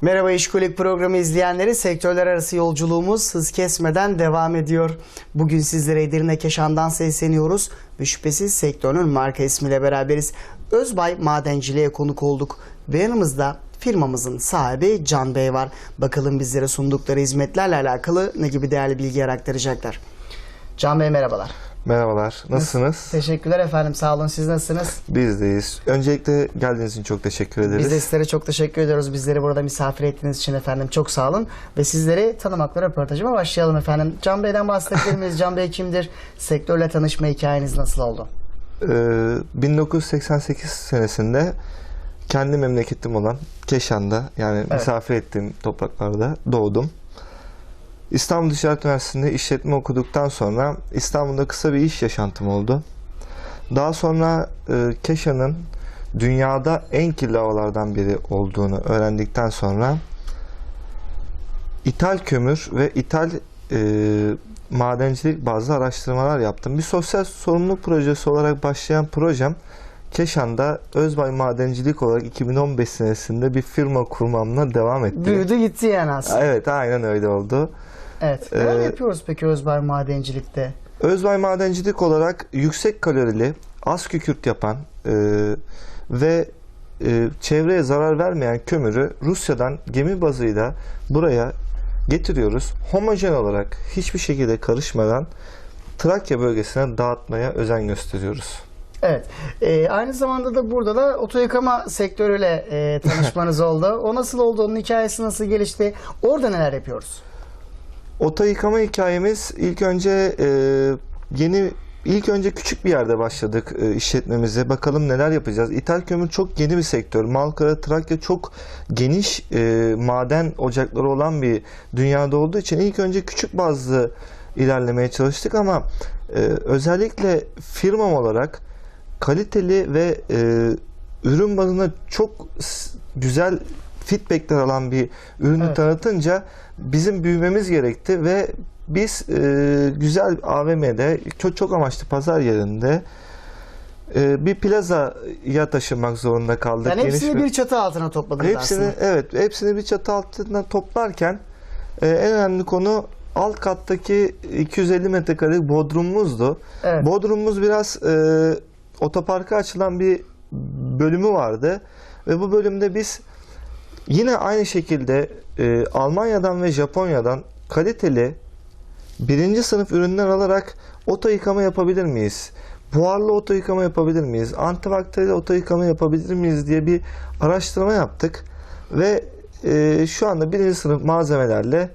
Merhaba İşkolik programı izleyenleri. Sektörler arası yolculuğumuz hız kesmeden devam ediyor. Bugün sizlere Edirne Keşan'dan sesleniyoruz ve şüphesiz sektörün marka ismiyle beraberiz. Özbay Madenciliğe konuk olduk ve yanımızda firmamızın sahibi Can Bey var. Bakalım bizlere sundukları hizmetlerle alakalı ne gibi değerli bilgiler aktaracaklar. Can Bey merhabalar. Merhabalar. Nasılsınız? Teşekkürler efendim. Sağ olun. Siz nasılsınız? Bizdeyiz. Öncelikle geldiğiniz için çok teşekkür ederiz. Biz de sizlere çok teşekkür ediyoruz. Bizleri burada misafir ettiğiniz için efendim çok sağ olun. Ve sizleri tanımakla röportajıma başlayalım efendim. Can Bey'den bahsedebilir miyiz? Can Bey kimdir? Sektörle tanışma hikayeniz nasıl oldu? Ee, 1988 senesinde kendi memleketim olan Keşan'da yani misafir ettiğim topraklarda doğdum. İstanbul Ticaret Üniversitesi'nde işletme okuduktan sonra İstanbul'da kısa bir iş yaşantım oldu. Daha sonra e, Keşan'ın dünyada en kirli havalardan biri olduğunu öğrendikten sonra ithal kömür ve ithal e, madencilik bazı araştırmalar yaptım. Bir sosyal sorumluluk projesi olarak başlayan projem Keşan'da Özbay Madencilik olarak 2015 senesinde bir firma kurmamla devam etti. Büyüdü gitti yani aslında. Evet aynen öyle oldu. Evet. Neler Ee, yapıyoruz peki Özbar Madencilik'te? Özbay Madencilik olarak yüksek kalorili, az kükürt yapan e, ve e, çevreye zarar vermeyen kömürü Rusya'dan gemi bazıyla buraya getiriyoruz. Homojen olarak hiçbir şekilde karışmadan Trakya bölgesine dağıtmaya özen gösteriyoruz. Evet. Ee, aynı zamanda da burada da oto yıkama sektörüyle e, tanışmanız oldu. O nasıl oldu? Onun hikayesi nasıl gelişti? Orada neler yapıyoruz? Ota yıkama hikayemiz ilk önce e, yeni ilk önce küçük bir yerde başladık e, işletmemize. Bakalım neler yapacağız. İthal kömür çok yeni bir sektör. Malkara, Trakya çok geniş e, maden ocakları olan bir dünyada olduğu için ilk önce küçük bazlı ilerlemeye çalıştık ama e, özellikle firmam olarak kaliteli ve e, ürün bazında çok güzel feedbackler alan bir ürünü Evet. tanıtınca bizim büyümemiz gerekti ve biz e, güzel AVM'de çok çok amaçlı pazar yerinde e, bir plazaya taşımak zorunda kaldık. Yani Geniş hepsini bir çatı altına topladınız hepsini aslında. evet hepsini bir çatı altına toplarken e, en önemli konu alt kattaki 250 metrekarelik bodrumumuzdu. Evet. Bodrumumuz biraz e, otoparka açılan bir bölümü vardı ve bu bölümde biz yine aynı şekilde e, Almanya'dan ve Japonya'dan kaliteli birinci sınıf ürünler alarak oto yıkama yapabilir miyiz? Buharlı oto yıkama yapabilir miyiz? Antibakteriyel oto yıkama yapabilir miyiz diye bir araştırma yaptık ve e, şu anda birinci sınıf malzemelerle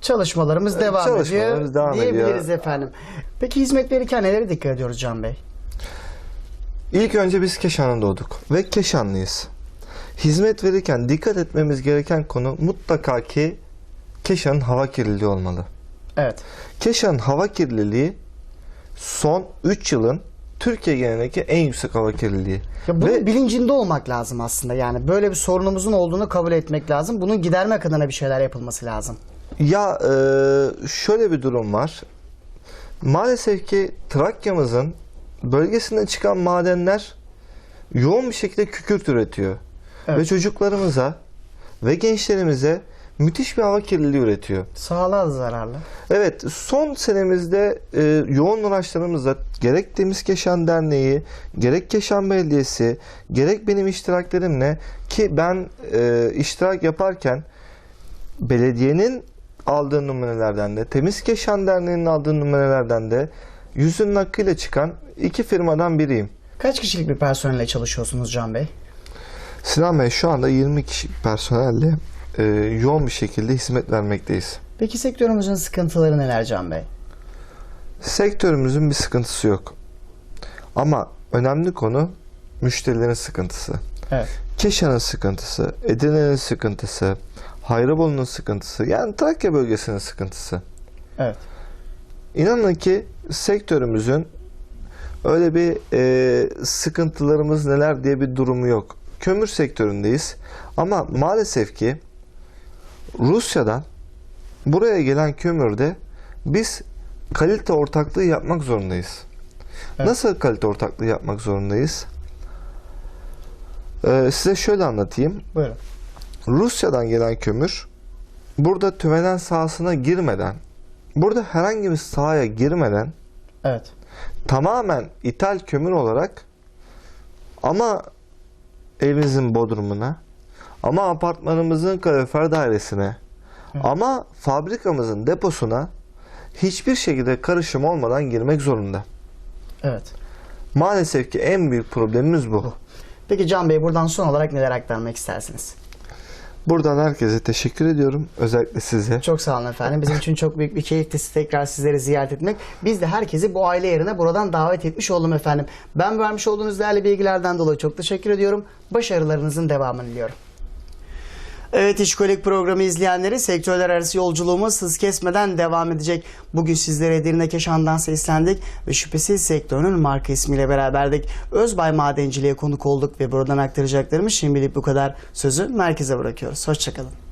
Çalışmalarımız devam Çalışmalarımız ediyor devam diyebiliriz ediyor. efendim. Peki hizmet verirken nelere dikkat ediyoruz Can Bey? İlk önce biz Keşan'da doğduk ve Keşanlıyız. Hizmet verirken dikkat etmemiz gereken konu mutlaka ki Keşan'ın hava kirliliği olmalı. Evet. Keşan'ın hava kirliliği son 3 yılın Türkiye genelindeki en yüksek hava kirliliği. Ya bunun Ve- bilincinde olmak lazım aslında. Yani böyle bir sorunumuzun olduğunu kabul etmek lazım. Bunu gidermek adına bir şeyler yapılması lazım. Ya e, şöyle bir durum var. Maalesef ki Trakya'mızın bölgesinde çıkan madenler yoğun bir şekilde kükürt üretiyor. Evet. Ve çocuklarımıza ve gençlerimize müthiş bir hava kirliliği üretiyor. Sağlığa zararlı. Evet, son senemizde e, yoğun uğraşlarımızla gerek Temiz Keşan Derneği, gerek Keşan Belediyesi, gerek benim iştiraklerimle ki ben e, iştirak yaparken belediyenin aldığı numunelerden de, Temiz Keşan Derneği'nin aldığı numunelerden de yüzünün hakkıyla çıkan iki firmadan biriyim. Kaç kişilik bir personelle çalışıyorsunuz Can Bey? Sinan Bey şu anda 20 kişi personelle e, yoğun bir şekilde hizmet vermekteyiz. Peki sektörümüzün sıkıntıları neler Can Bey? Sektörümüzün bir sıkıntısı yok. Ama önemli konu müşterilerin sıkıntısı. Evet. Keşan'ın sıkıntısı, Edirne'nin sıkıntısı, Hayrabolu'nun sıkıntısı, yani Trakya bölgesinin sıkıntısı. Evet. İnanın ki sektörümüzün öyle bir e, sıkıntılarımız neler diye bir durumu yok. Kömür sektöründeyiz ama maalesef ki Rusya'dan buraya gelen kömürde biz kalite ortaklığı yapmak zorundayız. Evet. Nasıl kalite ortaklığı yapmak zorundayız? Ee, size şöyle anlatayım. Buyurun. Rusya'dan gelen kömür burada tümenen sahasına girmeden, burada herhangi bir sahaya girmeden Evet. Tamamen ithal kömür olarak ama evimizin bodrumuna, ama apartmanımızın kalorifer dairesine, ama fabrikamızın deposuna hiçbir şekilde karışım olmadan girmek zorunda. Evet. Maalesef ki en büyük problemimiz bu. Peki Can Bey buradan son olarak neler aktarmak istersiniz? Buradan herkese teşekkür ediyorum. Özellikle size. Çok sağ olun efendim. Bizim için çok büyük bir keyifti tekrar sizleri ziyaret etmek. Biz de herkesi bu aile yerine buradan davet etmiş oldum efendim. Ben vermiş olduğunuz değerli bilgilerden dolayı çok teşekkür ediyorum. Başarılarınızın devamını diliyorum. Evet İşkolik programı izleyenleri sektörler arası yolculuğumuz hız kesmeden devam edecek. Bugün sizlere Edirne Keşan'dan seslendik ve şüphesiz sektörünün marka ismiyle beraberdik. Özbay Madenciliğe konuk olduk ve buradan aktaracaklarımız şimdilik bu kadar. Sözü merkeze bırakıyoruz. Hoşçakalın.